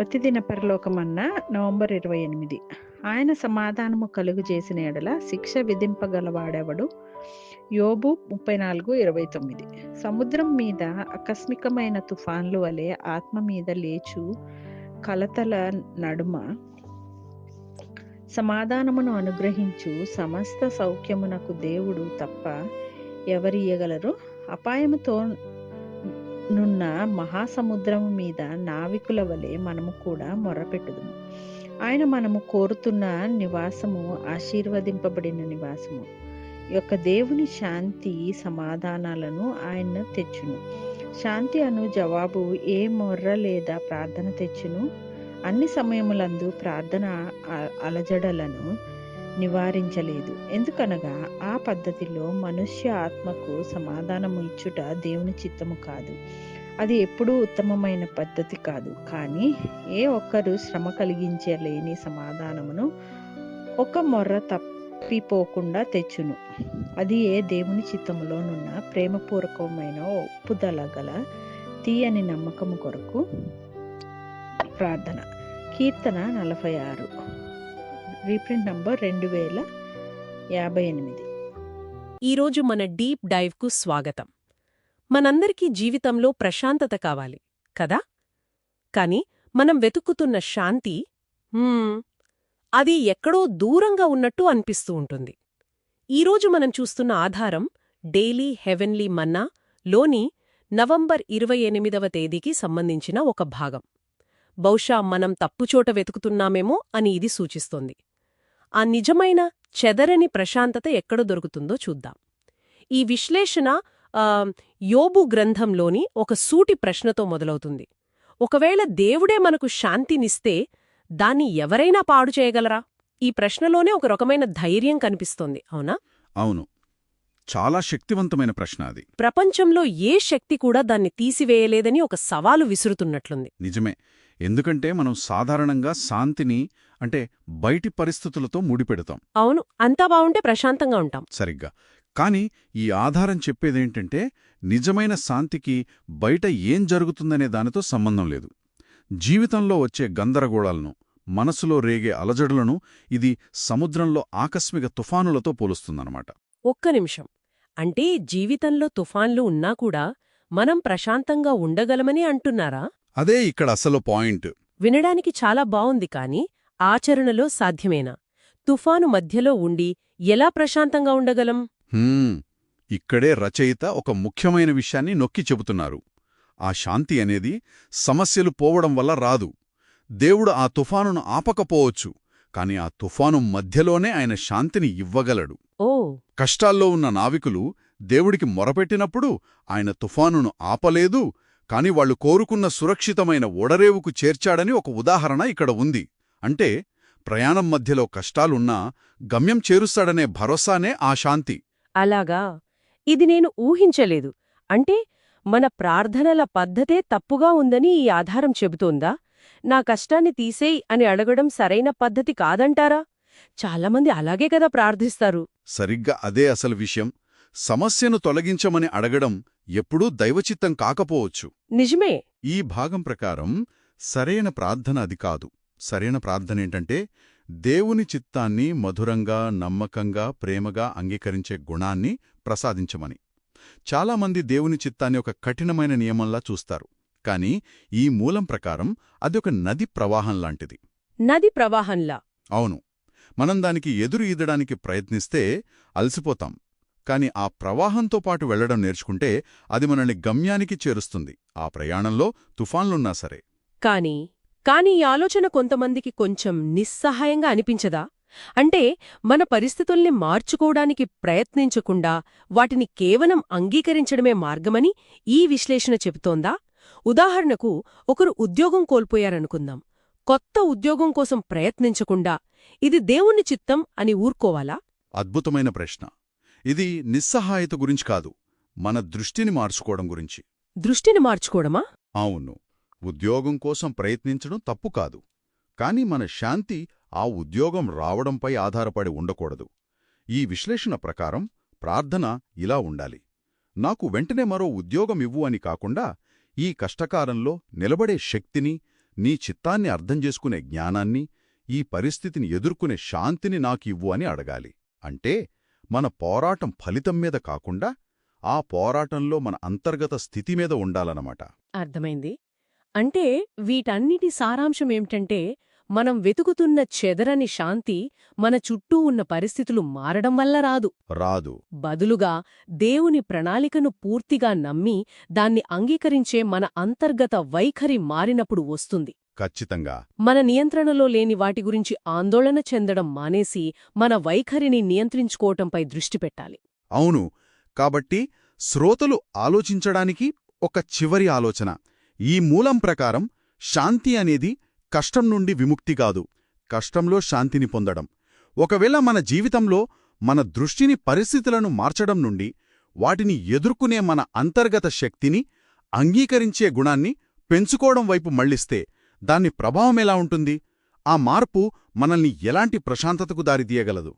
ప్రతిదిన పరలోకమన్న November ఇరవై ఎనిమిది. ఆయన సమాధానము కలుగు చేసిన ఎడల శిక్ష విధింపగలవాడెవడు? యోబు ముప్పై నాలుగు ఇరవై తొమ్మిది. సముద్రం మీద ఆకస్మికమైన తుఫాన్లు వలె ఆత్మ మీద లేచు కలతల నడుమ సమాధానమును అనుగ్రహించు సమస్త సౌఖ్యమునకు దేవుడు తప్ప ఎవరియ్యగలరు అపాయముతో నున్న మహాసముద్రము మీద నావికుల వలె మనము కూడా మొర్రపెట్టుదుము ఆయన మనము కోరుతున్న నివాసము ఆశీర్వదింపబడిన నివాసము. యొక్క దేవుని శాంతి సమాధానాలను ఆయన తెచ్చును. శాంతి అను జవాబు ఏ మొర్ర లేదా ప్రార్థన తెచ్చును? అన్ని సమయములందు ప్రార్థన అలజడలను నివారించలేదు. ఎందుకనగా ఆ పద్ధతిలో మనుష్య ఆత్మకు సమాధానము ఇచ్చుట దేవుని చిత్తము కాదు. అది ఎప్పుడూ ఉత్తమమైన పద్ధతి కాదు. కానీ ఏ ఒక్కరు శ్రమ కలిగించలేని సమాధానమును ఒక మొర్ర తప్పిపోకుండా తెచ్చును. అది ఏ దేవుని చిత్తములోనున్న ప్రేమపూర్వకమైన ఒప్పుదల గల తీయని నమ్మకము కొరకు ప్రార్థన. కీర్తన నలభై ఆరు. రీప్రింట్ నంబర్ రెండు వేల యాభై ఎనిమిది. ఈరోజు మన డీప్ డైవ్కు స్వాగతం. మనందరికీ జీవితంలో ప్రశాంతత కావాలి కదా? కాని మనం వెతుక్కుతున్న శాంతి అది ఎక్కడో దూరంగా ఉన్నట్టు అనిపిస్తూ ఉంటుంది. ఈరోజు మనం చూస్తున్న ఆధారం డైలీ హెవెన్లీ మన్నా లోని నవంబర్ ఇరవై ఎనిమిదవ తేదీకి సంబంధించిన ఒక భాగం. బహుశా మనం తప్పుచోట వెతుకుతున్నామేమో అని ఇది సూచిస్తోంది. ఆ నిజమైన చెదరని ప్రశాంతత ఎక్కడ దొరుకుతుందో చూద్దాం. ఈ విశ్లేషణ యోబు గ్రంథంలోని ఒక సూటి ప్రశ్నతో మొదలవుతుంది. ఒకవేళ దేవుడే మనకు శాంతినిస్తే దాన్ని ఎవరైనా పాడు చేయగలరా? ఈ ప్రశ్నలోనే ఒక రకమైన ధైర్యం కనిపిస్తోంది అవునా? అవును. చాలా శక్తివంతమైన ప్రశ్న అది. ప్రపంచంలో ఏ శక్తి కూడా దాన్ని తీసివేయలేదని ఒక సవాలు విసురుతున్నట్లుంది. నిజమే. ఎందుకంటే మనం సాధారణంగా శాంతిని అంటే బయటి పరిస్థితులతో ముడిపెడతాం. అవును అంతా బావుంటే ప్రశాంతంగా ఉంటాం. సరిగ్గా. కాని ఈ ఆధారం చెప్పేదేంటంటే నిజమైన శాంతికి బయట ఏం జరుగుతుందనే దానితో సంబంధం లేదు. జీవితంలో వచ్చే గందరగోళాలను మనసులో రేగే అలజడులను ఇది సముద్రంలో ఆకస్మిక తుఫానులతో పోలుస్తుందన్నమాట. ఒక్క నిమిషం. అంటే జీవితంలో తుఫాన్లు ఉన్నా కూడా మనం ప్రశాంతంగా ఉండగలమని అంటున్నారా? అదే ఇక్కడ అసలు పాయింట్. వినడానికి చాలా బావుంది కాని ఆచరణలో సాధ్యమేనా? తుఫాను మధ్యలో ఉండి ఎలా ప్రశాంతంగా ఉండగలం? ఇక్కడే రచయిత ఒక ముఖ్యమైన విషయాన్ని నొక్కి చెబుతున్నారు. ఆ శాంతి అనేది సమస్యలు పోవడం వల్ల రాదు. దేవుడు ఆ తుఫానును ఆపకపోవచ్చు కాని ఆ తుఫాను మధ్యలోనే ఆయన శాంతిని ఇవ్వగలడు. ఓ. కష్టాల్లో ఉన్న నావికులు దేవుడికి మొరపెట్టినప్పుడు ఆయన తుఫానును ఆపలేదు కాని వాళ్ళు కోరుకున్న సురక్షితమైన ఓడరేవుకు చేర్చాడని ఒక ఉదాహరణ ఇక్కడ ఉంది. అంటే ప్రయాణం మధ్యలో కష్టాలున్నా గమ్యం చేరుస్తాడనే భరోసానే ఆ శాంతి. అలాగా? ఇది నేను ఊహించలేదు. అంటే మన ప్రార్థనల పద్ధతే తప్పుగా ఉందని ఈ ఆధారం చెబుతోందా? నా కష్టాన్ని తీసేయ్ అని అడగడం సరైన పద్ధతి కాదంటారా? చాలామంది అలాగే కదా ప్రార్థిస్తారు. సరిగ్గా అదే అసలు విషయం. సమస్యను తొలగించమని అడగడం ఎప్పుడూ దైవచిత్తం కాకపోవచ్చు. నిజమే. ఈ భాగం ప్రకారం సరైన ప్రార్థన అది కాదు. సరైన ప్రార్థనేంటంటే దేవుని చిత్తాన్ని మధురంగా నమ్మకంగా ప్రేమగా అంగీకరించే గుణాన్ని ప్రసాదించమని. చాలామంది దేవుని చిత్తాన్ని ఒక కఠినమైన నియమంలా చూస్తారు. కాని ఈ మూలం ప్రకారం అది ఒక నది ప్రవాహం లాంటిది. నది ప్రవాహంలా. అవును. మనం దానికి ఎదురు ఈదడానికి ప్రయత్నిస్తే అలసిపోతాం. కాని ఆ ప్రవాహంతో పాటు వెళ్ళడం నేర్చుకుంటే అది మనల్ని గమ్యానికి చేరుస్తుంది. ఆ ప్రయాణంలో తుఫాన్లున్నా సరే. కాని కాని ఈ ఆలోచన కొంతమందికి కొంచెం నిస్సహాయంగా అనిపించదా? అంటే మన పరిస్థితుల్ని మార్చుకోవడానికి ప్రయత్నించకుండా వాటిని కేవలం అంగీకరించడమే మార్గమని ఈ విశ్లేషణ చెబుతోందా? ఉదాహరణకు ఒకరు ఉద్యోగం కోల్పోయారనుకుందాం. కొత్త ఉద్యోగం కోసం ప్రయత్నించకుండా ఇది దేవుని చిత్తం అని ఊరుకోవాలా? అద్భుతమైన ప్రశ్న. ఇది నిస్సహాయత గురించి కాదు మన దృష్టిని మార్చుకోవడం గురించి. దృష్టిని మార్చుకోవడమా? అవును ఉద్యోగం కోసం ప్రయత్నించడం తప్పు కాదు కాని మన శాంతి ఆ ఉద్యోగం రావడంపై ఆధారపడి ఉండకూడదు. ఈ విశ్లేషణ ప్రకారం ప్రార్థన ఇలా ఉండాలి. నాకు వెంటనే మరో ఉద్యోగం ఇవ్వు అని కాకుండా ఈ కష్టకాలంలో నిలబడే శక్తిని నీ చిత్తాన్ని అర్థం చేసుకునే జ్ఞానాన్ని ఈ పరిస్థితిని ఎదుర్కొనే శాంతిని నాకివ్వు అని అడగాలి. అంటే మన పోరాటం ఫలితం మీద కాకుండా ఆ పోరాటంలో మన అంతర్గత స్థితి మీద ఉండాలన్నమాట. అర్థమైంది. అంటే వీటన్నిటి సారాంశం ఏమిటంటే మనం వెతుకుతున్న చెదరని శాంతి మన చుట్టూ ఉన్న పరిస్థితులు మారడం వల్ల రాదు. రాదు. బదులుగా దేవుని ప్రణాళికను పూర్తిగా నమ్మి దాన్ని అంగీకరించే మన అంతర్గత వైఖరి మారినప్పుడు వస్తుంది. ఖచ్చితంగా. మన నియంత్రణలో లేని వాటి గురించి ఆందోళన చెందడం మానేసి మన వైఖరిని నియంత్రించుకోవటంపై దృష్టి పెట్టాలి. అవును. కాబట్టి శ్రోతలు ఆలోచించడానికి ఒక చివరి ఆలోచన. ఈ మూలం ప్రకారం శాంతి అనేది కష్టం నుండి విముక్తి కాదు. కష్టంలో శాంతిని పొందడం. ఒకవేళ మన జీవితంలో మన దృష్టిని పరిస్థితులను మార్చడం నుండి వాటిని ఎదుర్కొనే మన అంతర్గత శక్తిని అంగీకరించే గుణాన్ని పెంచుకోవడం వైపు మళ్ళిస్తే దాని ప్రభావం ఎలా ఉంటుంది? ఆ మార్పు మనల్ని ఎలాంటి ప్రశాంతతకు దారితీయగలదు?